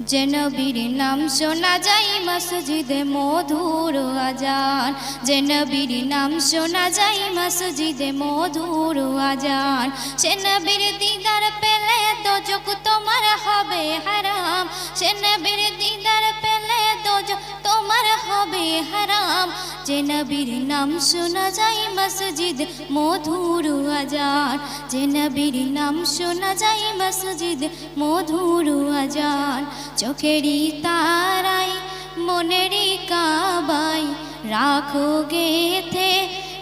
যে বীর নাম শোনা যায় মসজিদে মধুর আজান। যেন বীর নাম শোনা যায় মসজিদে মধুর আজান। সে নবীর দিদার পেলে তো চোখ তোমার হবে হারাম। সে নবীর দিদার দোজক তোমার হবে হারাম। যে নবীর নাম শোনা যায় মসজিদ মধুর আজান। যে নবীর নাম শোনা যায় মসজিদ মধুর আজান। চোখেরই তারাই, মনেরই কাবাই। রাখো গেথে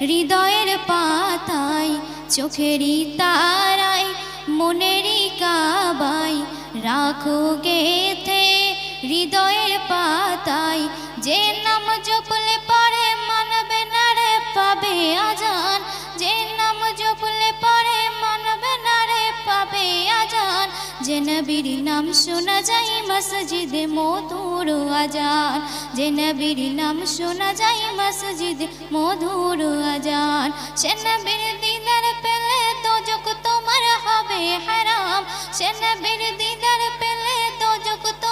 হৃদয়ের পাতায় চোখেরই তারাই, মনেরই কাবাই। রাখো গেথে হৃদয়ের পাতায় যে নাম জপলে পরে মানবে না রে, পাবে আজান। যে নাম জপলে পরে মানবে না রে, পাবে আজান। যে নবীর নাম শোনা যায় মসজিদে মধুর আজান। যে নবীর নাম শোনা যায় মসজিদে মধুর আজান। সে নবীর দিদার পেলে দোজক তোমার হবে হারাম। সে নবীর দিদার পেলে দোজক তোমার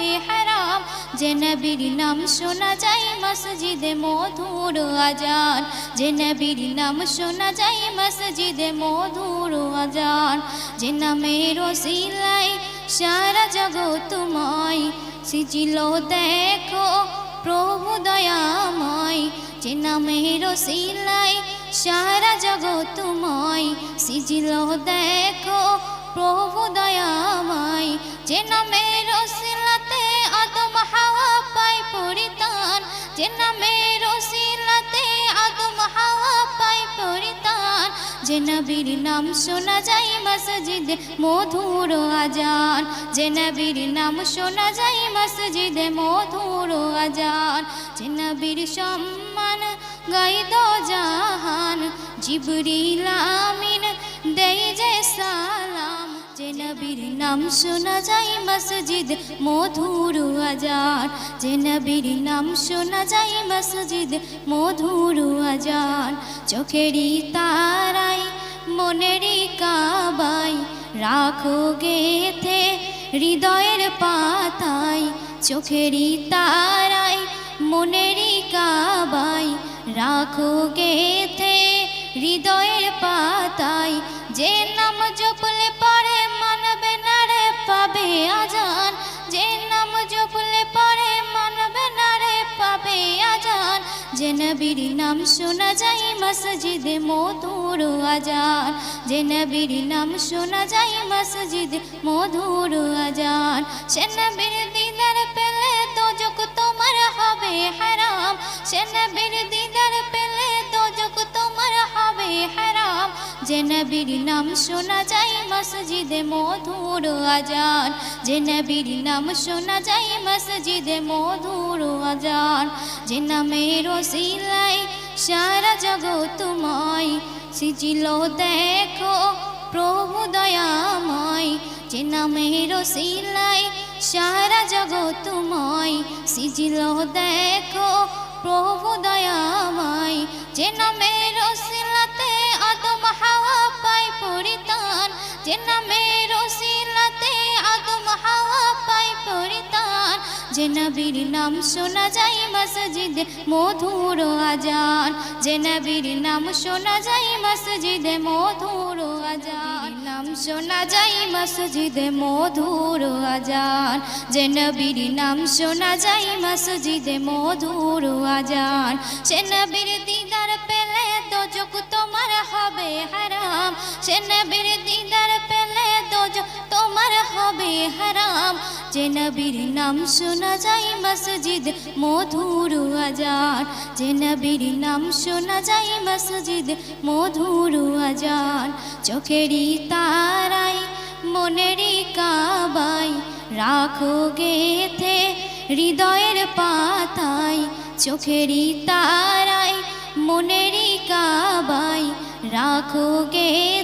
হবে হারাম। যে নবীর নাম শোনা যায় মসজিদে মধুর আজান। যে নবীর নাম শোনা যায় মসজিদে মধুর আজান। যে নামের ওসিলাই সারা জগৎময় সিজিল দেখো প্রভু দয়াময়। যে নামের ওসিলাই সারা জগৎময় সিজিল দেখো প্রভু দয়াময়। যে নামের আদম হাওয়া পাই পরিতান যে নামের ওসিলাতে আদম হাওয়া পাই পরিতান যে নবীর নাম শোনা যায় মসজিদে মধুর আজান, যে নবীর নাম শোনা যায় মসজিদে মধুর আজান, যে নবীর সম্মান গাই দো জাহান, জিবরিল আমিন দেই যে সালাম। যে নবীর নাম শোনা যায় মসজিদ মধুর আজান। যে নবীর নাম শোনা যায় মসজিদ মধুর আজান। চোখেরই তারাই, মনেরই কাবাই, রাখো গেথে হৃদয়ের পাতায় চোখেরই তারাই, মনেরই কাবাই, রাখো গেথে হৃদয়ের পাতায় যে নাম জপলে পরে মানবে না রে, পাবে আজান। যে নাম জপলে পরে মানবে না রে, পাবে আজান। যে নবীর নাম শোনা যায় মসজিদে মধুর আজান। যে নবীর নাম শোনা যায় মসজিদে মধুর আজান। সে নবীর দিদার পেলে দোজক তোমার হবে হারাম। সে নবীর দিদার পেলে হারাম, যে নবীর নাম শোনা যায় মসজিদে মধুর আজান। যে নবীর নাম শোনা যায় মসজিদে মধুর আজান। যে নামের ওসিলাই সারা জগৎময় সিজিল দেখো প্রভু দয়াময়। যে নামের ওসিলাই সারা জগৎময় সিজিল দেখো প্রভু দয়াময়। যে নামের আদম হাওয়া যে হাওয়া নবীর নাম শোনা যায় মসজিদে মধুর আজান। যে নবীর নাম শোনা যায় মসজিদে মধুর আজান। নাম শোনা যায় মসজিদে মধুর আজান। যে নবীর নাম শোনা যায় মসজিদে মধুর আজান। সে নবীর দিদার নবীর দিদার পেলে দোজক তোমার হবে হারাম। যে নবীর নাম শোনা যায় মসজিদ, মধুর আজান। যে নবীর নাম শোনা যায় মসজিদ, মধুর আজান। চোখেরই তারাই মনেরই কাবাই। রাখো গেথে হৃদয়ের পাতায় চোখেরই তারাই মনেরই কাবাই। রাখো গেথে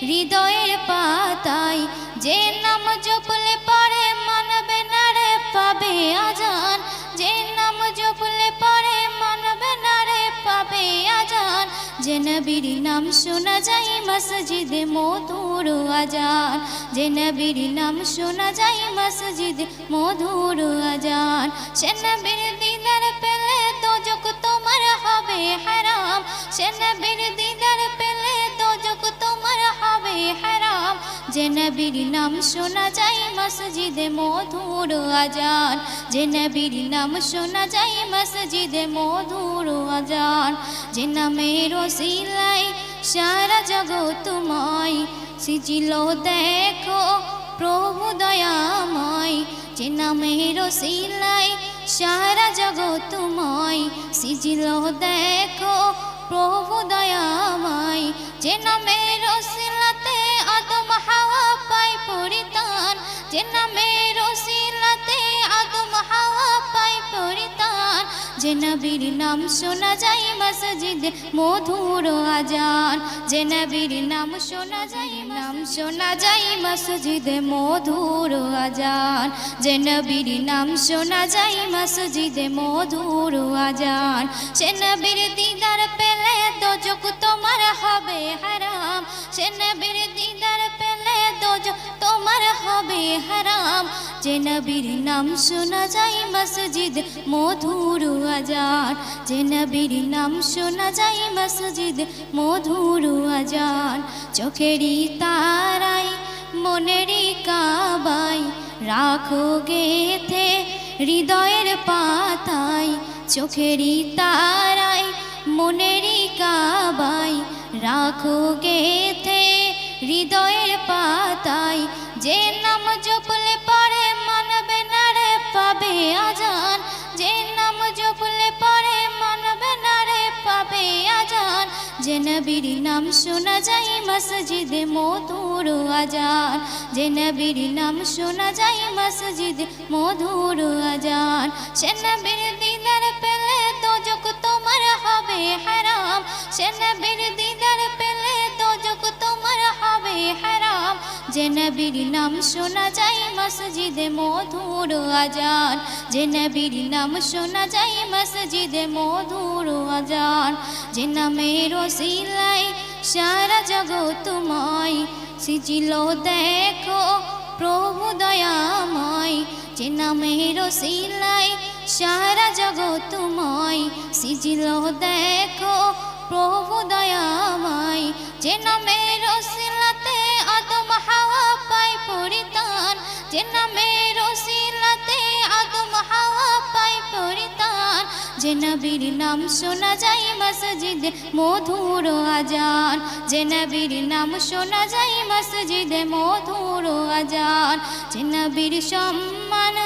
হৃদয়ের পাতায় যে নাম জপলে পরে মানবে না রে, পাবে আজান। যে নাম জপলে পরে মানবে না রে, পাবে আজান। যে নবীর নাম শোনা যায় মসজিদে মধুর আজান। যে নবীর নাম শোনা যায় মসজিদে মধুর আজান। সে নবীর দিদার পেলে তো তোমার হবে হারাম। সে নবীর দিদার যে নবীর নাম শোনা যায় মসজিদে মধুর আজান। যে নবীর নাম শোনা যায় মসজিদে মধুর আজান। যে নামের সিলাই সারা জগতুময় সিজিল দেখো প্রভু দয়াময়। যে নামের সিলাই সারা জগতুময় সিজিল দেখো প্রভু দয়াময়। যে নামের সিলাতে আদম হাওয়া পাই পরিতান যে নামে রসিলাতে আদম হাওয়া পাই পরিতান যে নবীর নাম শোনা যায় মসজিদ মধুর আজান। যে নবীর নাম শোনা যায়, নাম শোনা যায় মসজিদ মধুর আজান। যে নবীর নাম শোনা যায় মসজিদ মধুর আজান। সে নবীর দিদার পেলে তো তোমার হবে হারাম। সে নবীর দিদার যোগ তোমার হবে হারাম। যে নবীর নাম শোনা যায় মসজিদ মধুর আজান। যে নবীর নাম শোনা যায় মসজিদ মধুর আজান। চোখেরই তারাই মনেরই কাবাই, রাখো গেথে হৃদয়ের পাতায় চোখেরই তারাই মনেরই কাবাই, রাখো গেথে হৃদয়ের পাতায় যে নাম জপলে পরে মানবে না রে, পাবে আজান। যে নাম জপলে পরে মানবে না রে, পাবে আজান। যে নবীর নাম শোনা যায় মসজিদে মধুর আজান। যে নবীর নাম শোনা যায় মসজিদে মধুর আজান। সে নবীর দিদার পেলে তো তোমার হবে হারাম। সে নবীর দিদার পেলে হারাম, যে নবীর নাম শোনা যায় মসজিদে মধুর আজান। যে নবীর নাম শোনা যায় মসজিদে মধুর আজান। যে নামের সিলাই সারা জগতুময় সিজিল দেখো প্রভু দয়াময়। যে নামের সিলাই সারা জগতুময় সিজিল দেখো প্রভু দয়াময়। যে নামের আদম হাওয়া পাই পরিতান যে নামের সিলাতে আদম হাওয়া পাই পরিতান যে নবীর নাম শোনা যায় মসজিদ মধুর আজান, যে নবীর নাম শোনা যায় মসজিদ মধুর আজান, যে নবীর সম্মান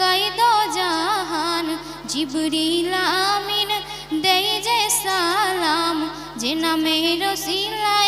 গাই দো জাহান, জিবরিল আমিন দেই যে সালাম, যে নামের সিলা